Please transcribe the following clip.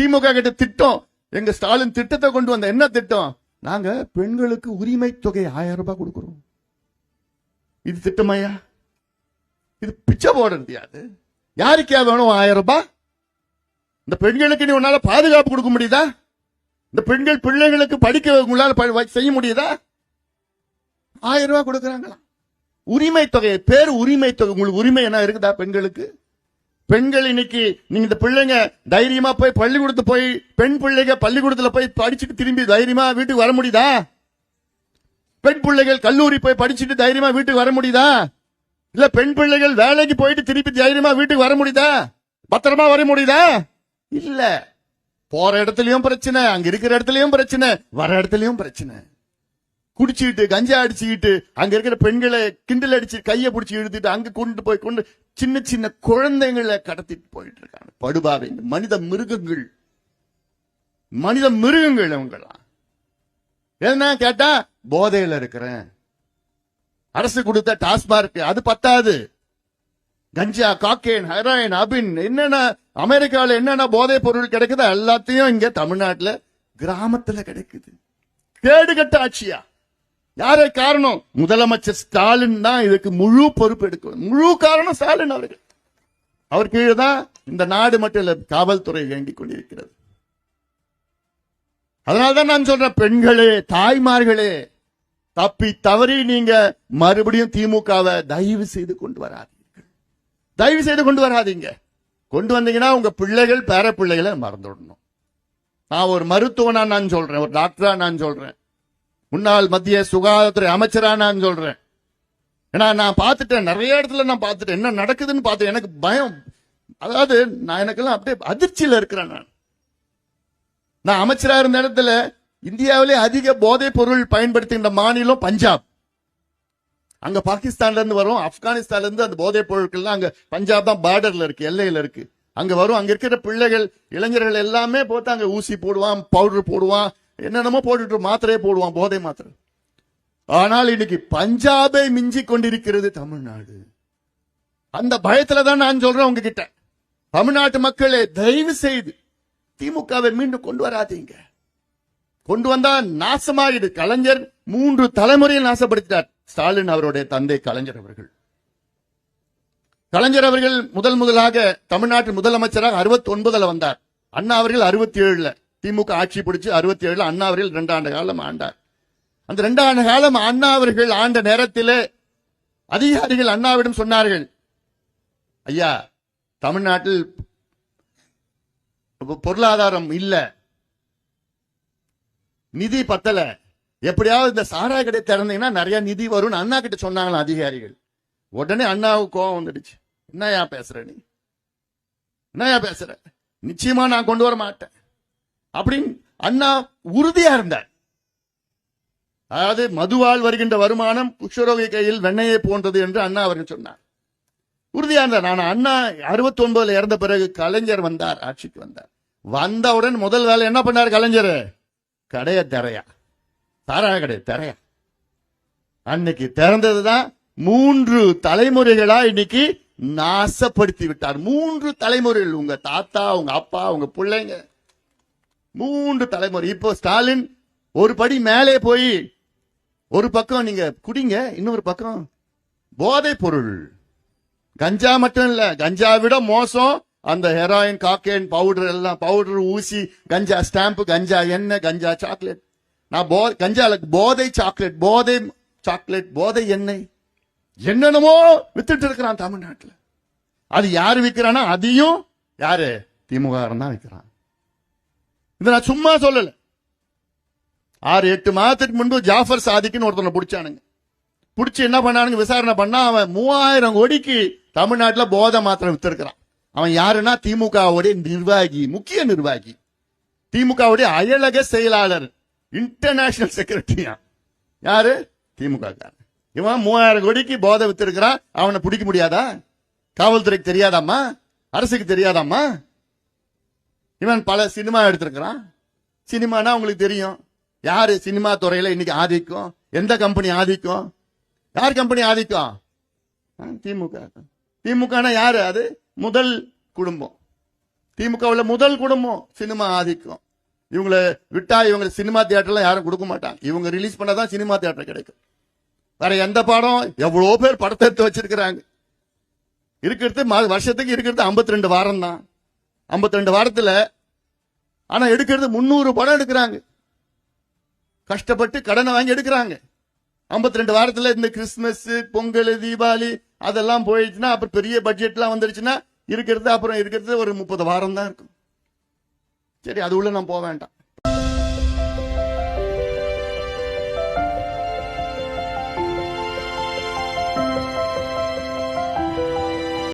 திமுக கிட்ட திட்டம். எங்க ஸ்டாலின் திட்டத்தை கொண்டு வந்த என்ன திட்டம்? நாங்க பெண்களுக்கு உரிமை தொகை ஆயிரம் ரூபாய் கொடுக்கிறோம். இது திட்டமையா? இது பிச்சை போடுறது அது? யாருக்கே வேணும்? ஆயிரம் ரூபாய்? இந்த பெண்களுக்கு நீ உன்னால பாதுகாப்பு கொடுக்க முடியுதா? இந்த பெண்கள் பிள்ளைகளுக்கு படிக்க உங்களால செய்ய முடியுதா? ஆயிரம் ரூபாய் கொடுக்குறாங்களா? உரிமை தொகை பேர் உரிமை தொகை. உங்களுக்கு உரிமை என்ன இருக்குதா பெண்களுக்கு? பெண்கள் இன்னைக்கு நீங்க இந்த பிள்ளைங்க தைரியமா போய் பள்ளிக்கூடத்து போய் பெண் பிள்ளைங்க பள்ளிக்கூடத்துல போய் படிச்சுட்டு திரும்பி தைரியமா வீட்டுக்கு வர முடியுதா? பெண் பிள்ளைகள் கல்லூரி போய் படிச்சுட்டு தைரியமா வீட்டுக்கு வர முடியுதா? இல்ல பெண் பிள்ளைகள் வேலைக்கு போயிட்டு திருப்பி தைரியமா வீட்டுக்கு வர முடியுதா? பத்திரமா வர முடியுதா? இல்ல. போற இடத்துலயும் பிரச்சனை அங்க இருக்கிற இடத்துலயும் பிரச்சனை வர இடத்துலயும் பிரச்சனை. குடிச்சுக்கிட்டு கஞ்சா அடிச்சுக்கிட்டு அங்க இருக்கிற பெண்களை கிண்டல் அடிச்சு கையை பிடிச்சி இழுத்துட்டு அங்க கொண்டு போய் கொண்டு சின்ன சின்ன குழந்தைங்களை கடத்திட்டு போயிட்டு இருக்காங்க. படுபாவை மனித மிருகங்கள். மனித மிருகங்கள் அவங்களாம் என்ன கேட்டா போதையில இருக்கிறேன். அரசு கொடுத்த டாஸ்மார்க் அது பத்தாது. கஞ்சா காக்கேன் ஹெராயின் அபின் என்னென்ன அமெரிக்காவில் என்னென்ன போதைப் பொருள் கிடைக்குதோ எல்லாத்தையும் இங்க தமிழ்நாட்டில் கிராமத்துல கிடைக்குது. கேடுகட்ட ஆட்சியா? யாரே காரணம்? முதலமைச்சர் ஸ்டாலின் தான் இதுக்கு முழு பொறுப்பு எடுக்கணும். முழு காரணம் ஸ்டாலின் அவர்கள். அவர் கீழே தான் இந்த நாடு மட்டும் இல்ல காவல்துறை வேண்டிக் கொண்டிருக்கிறது. அதனால்தான் நான் சொல்றேன் பெண்களே தாய்மார்களே தப்பி தவறி நீங்க மறுபடியும் திமுகவை தயவு செய்து கொண்டு வராதீர்கள். தயவு செய்து கொண்டு வராதீங்க. கொண்டு வந்தீங்கன்னா உங்க பிள்ளைகள் பேர பிள்ளைகளை மறந்துடணும். நான் ஒரு மருத்துவனா நான் சொல்றேன் ஒரு டாக்டரா நான் சொல்றேன். முன்னாள் மத்திய சுகாதாரத்துறை அமைச்சரா நான் சொல்றேன். ஏன்னா நான் பார்த்துட்டேன். நிறைய இடத்துல நான் பார்த்துட்டேன். என்ன நடக்குதுன்னு பார்த்தேன் எனக்கு பயம். அதாவது நான் எனக்கெல்லாம் அப்படியே அதிர்ச்சியில் இருக்கிறேன் நான். நான் அமைச்சரா இருந்த இடத்துல இந்தியாவிலே அதிக போதைப் பொருள் பயன்படுத்துகின்ற மாநிலம் பஞ்சாப். அங்க பாகிஸ்தான்ல இருந்து வரும். ஆப்கானிஸ்தான்ல இருந்து அந்த போதைப் பொருட்கள்லாம் அங்க பஞ்சாப் தான் பார்டர்ல இருக்கு. எல்லையில இருக்கு. அங்க வரும். அங்க இருக்கிற பிள்ளைகள் இளைஞர்கள் எல்லாமே போட்டு அங்க ஊசி போடுவான் பவுடர் போடுவான். என்னென்னமோ போட்டுட்டு மாத்திரையே போடுவான் போதை மாத்திரை. ஆனால் இன்னைக்கு பஞ்சாபை மிஞ்சி கொண்டிருக்கிறது தமிழ்நாடு. அந்த பயத்துல தான் நான் சொல்றேன் உங்ககிட்ட. தமிழ்நாட்டு மக்களே தயவு செய்து திமுகவை மீண்டும் கொண்டு வராதீங்க. கொண்டு வந்தா நாசமாகிடு கலைஞர் மூன்று தலைமுறையில் நாசப்படுத்தினார் ஸ்டாலின் அவருடைய தந்தை கலைஞர் அவர்கள். கலைஞர் அவர்கள் முதல் முதலாக தமிழ்நாட்டு முதலமைச்சராக அறுபத்தி ஒன்பதுல வந்தார். அண்ணா அவர்கள் அறுபத்தி ஏழுல திமுக ஆட்சி பிடிச்சி அறுபத்தி ஏழுல அண்ணா அவர்கள் ரெண்டாண்டு காலம் ஆண்டார். அந்த ரெண்டாண்டு காலம் அண்ணா அவர்கள் ஆண்ட நேரத்திலே அதிகாரிகள் அண்ணாவிடம் சொன்னார்கள் ஐயா தமிழ்நாட்டில் பொருளாதாரம் இல்ல. நிதி பத்தல. எப்படியாவது இந்த சாராய கடை திறந்தீங்கன்னா நிறைய நிதி வரும்னு அண்ணா கிட்ட சொன்னாங்களாம் அதிகாரிகள். உடனே அண்ணாவுக்கு கோவம் வந்துடுச்சு. என்னயா பேசுற நீ? என்னயா பேசுற? நிச்சயமா நான் கொண்டு வர மாட்டேன். அப்படின்னு அண்ணா உறுதியா இருந்தார். அதாவது மதுவால் வருகின்ற வருமானம் புஷ்வரோகி கையில் வெண்ணையை போன்றது என்று அண்ணா அவர்கள் சொன்னார். உறுதியா இருந்தார். நான் அண்ணா அறுபத்தி ஒன்பதுல இறந்த பிறகு கலைஞர் வந்தார் ஆட்சிக்கு வந்தார். வந்தவுடன் முதல் வேலை என்ன பண்ணார் கலைஞர்? கடைய திரையா. சாராய கடை திரையா. அன்னைக்கு திறந்ததுதான் மூன்று தலைமுறைகளா இன்னைக்கு நாசப்படுத்தி விட்டார். மூன்று தலைமுறைகள். உங்க தாத்தா உங்க அப்பா உங்க பிள்ளைங்க. மூன்று தலைமுறை. இப்போ ஸ்டாலின் ஒரு படி மேலே போய் ஒரு பக்கம் நீங்க குடிங்க இன்னொரு பக்கம் போதை பொருள். கஞ்சா மட்டும் இல்ல கஞ்சா விட மோசம். அந்த ஹெராயின் காக்கேன் பவுடர் எல்லாம் பவுடர் ஊசி கஞ்சா ஸ்டாம்ப் கஞ்சா எண்ணெய் கஞ்சா சாக்லேட் நான் போ கஞ்சால போதை சாக்லேட் போதை சாக்லேட் போதை எண்ணெய். என்னென்னமோ வித்துட்டு இருக்கிறான் தமிழ்நாட்டில். அது யாரு விற்கிறானா அதையும் யாரு? திமுக தான் விற்கிறான் இதை நான் சும்மா சொல்லல. ஆறு எட்டு மாதத்துக்கு முன்பு ஜாஃபர் சாதிக்குன்னு ஒருத்தனை பிடிச்சானுங்க. பிடிச்சி என்ன பண்ணானுங்க? விசாரணை பண்ணா அவன் மூவாயிரம் கோடிக்கு தமிழ்நாட்டில் போதை மாத்திரம் வித்திருக்கிறான். அவன் யாருன்னா? திமுகவுடைய நிர்வாகி முக்கிய நிர்வாகி. திமுகவுடைய அயலக செயலாளர் இன்டர்நேஷனல் செக்ரட்டரியா யாரு? திமுக இவன் மூவாயிரம் கோடிக்கு போதை வித்திருக்கிறான். அவனை பிடிக்க முடியாதா? காவல்துறைக்கு தெரியாதாம்மா? அரசுக்கு தெரியாதாம்மா? இவன் பல சினிமா எடுத்திருக்கிறான். சினிமானா உங்களுக்கு தெரியும். யார் சினிமா துறையில் இன்னைக்கு ஆதிக்கம்? எந்த கம்பெனி ஆதிக்கம்? யார் கம்பெனி ஆதிக்கம்? திமுக. திமுகனா யாரு? அது முதல் குடும்பம். திமுகவில் முதல் குடும்பம் சினிமா ஆதிக்கம். இவங்கள விட்டா இவங்க சினிமா தியேட்டர்லாம் யாரும் கொடுக்க மாட்டாங்க. இவங்க ரிலீஸ் பண்ணாதான் சினிமா தியேட்டர் கிடைக்கும். வேற எந்த படம்? எவ்வளோ பேர் படத்தை எடுத்து வச்சிருக்கிறாங்க. இருக்கிறது மா- வருஷத்துக்கு இருக்கிறது 52 ரெண்டு வாரம் தான் 52 ரெண்டு வாரத்தில். ஆனால் எடுக்கிறது முந்நூறு படம் எடுக்கிறாங்க. கஷ்டப்பட்டு கடனை வாங்கி எடுக்கிறாங்க. 52 ரெண்டு வாரத்தில் இந்த கிறிஸ்துமஸ் பொங்கல் தீபாவளி அதெல்லாம் போயிடுச்சுன்னா அப்புறம் பெரிய பட்ஜெட்லாம் வந்துருச்சுன்னா இருக்கிறது அப்புறம் இருக்கிறது ஒரு முப்பது வாரம் தான் இருக்கும். சரி அது உள்ள நான் போக வேண்டாம்.